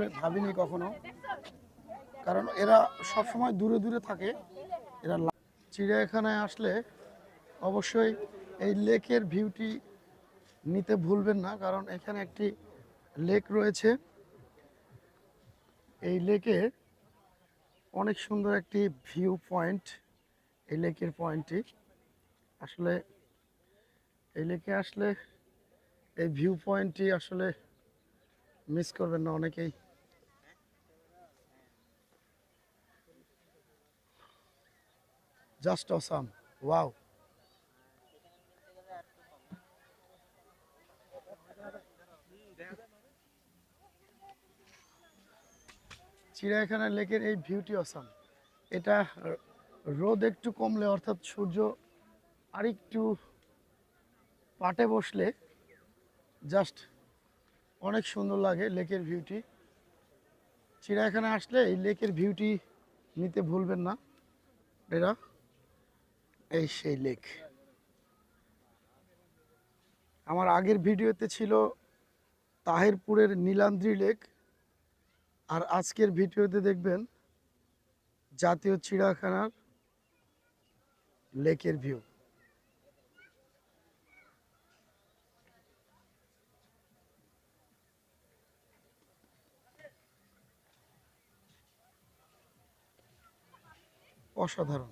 আসলে ভাবিনি কখনো। কারণ এরা সবসময় দূরে দূরে থাকে। এরা চিড়িয়াখানায় আসলে অবশ্যই এই লেকের ভিউটি নিতে ভুলবেন না, কারণ এখানে একটি লেক রয়েছে। এই লেকে অনেক সুন্দর একটি ভিউ পয়েন্ট, এই লেকের পয়েন্টটি। আসলে এই লেকে আসলে এই ভিউ পয়েন্টটি আসলে মিস করবেন না অনেকেই। জাস্ট অসাম ওয়াও চিড়িয়াখানা লেকের এই ভিউটি অসাম এটা রোদ একটু কমলে, অর্থাৎ সূর্য আরেকটু পাটে বসলে জাস্ট অনেক সুন্দর লাগে লেকের ভিউটি চিড়িয়াখানা আসলে এই লেকের ভিউটি নিতে ভুলবেন না এরা এই সেই লেক। আমার আগের ভিডিওতে ছিল তাহিরপুরের নীলান্দ্রি লেক। আর আজকের ভিডিওতে দেখবেন জাতীয় চিড়িয়াখানার লেকের ভিউ। অসাধারণ।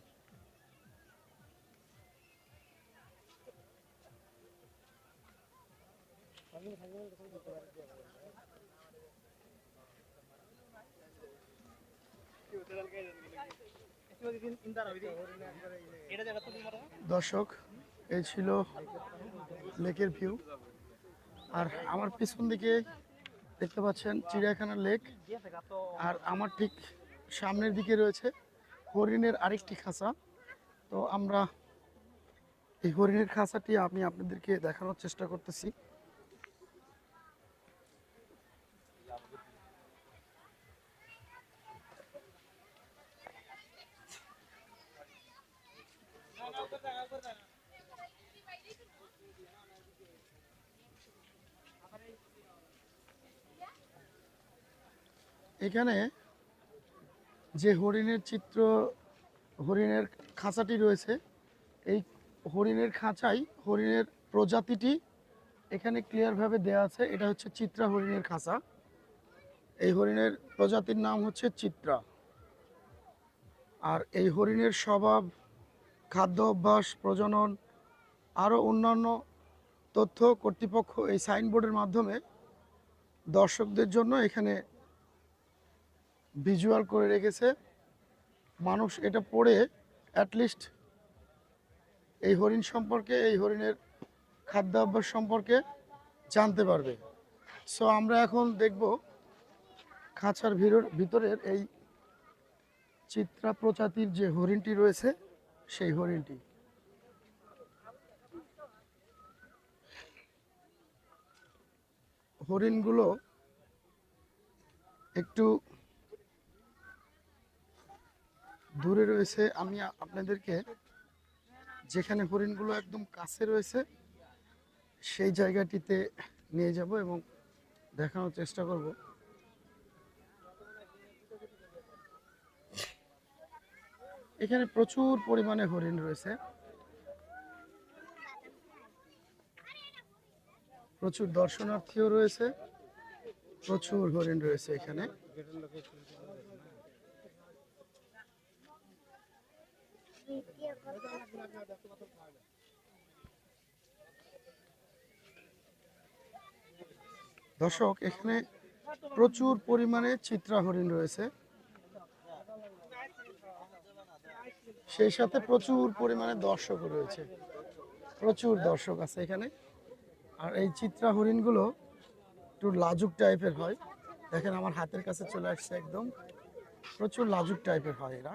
দর্শক, এই ছিল লেকের ভিউ। আর আমার পিছন দিকে দেখতে পাচ্ছেন চিড়িয়াখানার লেক। আর আমার ঠিক সামনের দিকে রয়েছে হরিণের আরেকটি খাঁচা। তো আমরা এই হরিণের খাঁচাটি আমি আপনাদেরকে দেখানোর চেষ্টা করতেছি। এখানে যে হরিণের চিত্র, হরিণের খাঁচাটি রয়েছে, এই হরিণের খাঁচাই হরিণের প্রজাতিটি এখানে ক্লিয়ারভাবে দেওয়া আছে। এটা হচ্ছে চিত্রা হরিণের খাঁচা। এই হরিণের প্রজাতির নাম হচ্ছে চিত্রা। আর এই হরিণের স্বভাব, খাদ্য অভ্যাস, প্রজনন আরও অন্যান্য তথ্য কর্তৃপক্ষ এই সাইনবোর্ডের মাধ্যমে দর্শকদের জন্য এখানে ভিজুয়াল করে রেখেছে। মানুষ এটা পড়ে অ্যাটলিস্ট এই হরিণ সম্পর্কে, এই হরিণের খাদ্যাভ্যাস সম্পর্কে জানতে পারবে। সো আমরা এখন দেখব খাঁচার ভিতরের এই চিত্রা প্রজাতির যে হরিণটি রয়েছে, সেই হরিণটি। হরিণগুলো একটু দূরে রয়েছে, আমি আপনাদেরকে যেখানে হরিণগুলো একদম কাছে রয়েছে, সেই জায়গাটিতে নিয়ে যাব এবং দেখানোর চেষ্টা করব। এখানে প্রচুর পরিমাণে হরিণ রয়েছে। প্রচুর দর্শনার্থীও রয়েছে, প্রচুর হরিণ রয়েছে এখানে। দর্শক, এখানে প্রচুর পরিমাণে চিত্রা হরিণ রয়েছে। সেই সাথে প্রচুর পরিমাণে দর্শক রয়েছে। প্রচুর দর্শক আছে এখানে। আর এই চিত্রা হরিণগুলো একটু লাজুক টাইপের হয়। দেখেন, আমার হাতের কাছে চলে আসছে একদম। প্রচুর লাজুক টাইপের হয় এরা।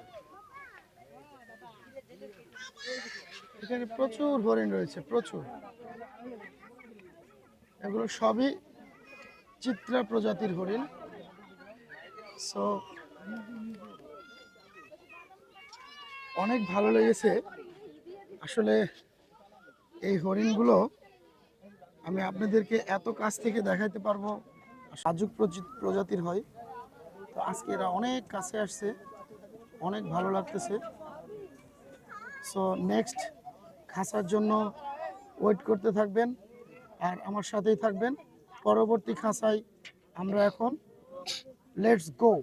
এখানে প্রচুর হরিণ রয়েছে, প্রচুর। এগুলো সবই চিত্রা প্রজাতির হরিণ। সো অনেক ভালো লেগেছে। আসলে এই হরিণগুলো আমি আপনাদেরকে এত কাছ থেকে দেখাইতে পারব, সাজুক প্রজি- প্রজাতির হয়। তো আজকে এরা অনেক কাছে আসছে, অনেক ভালো লাগতেছে। সো নেক্সট খাসার জন্য ওয়েট করতে থাকবেন আর আমার সাথেই থাকবেন। পরবর্তী খাঁচায় আমরা এখন লেটস গো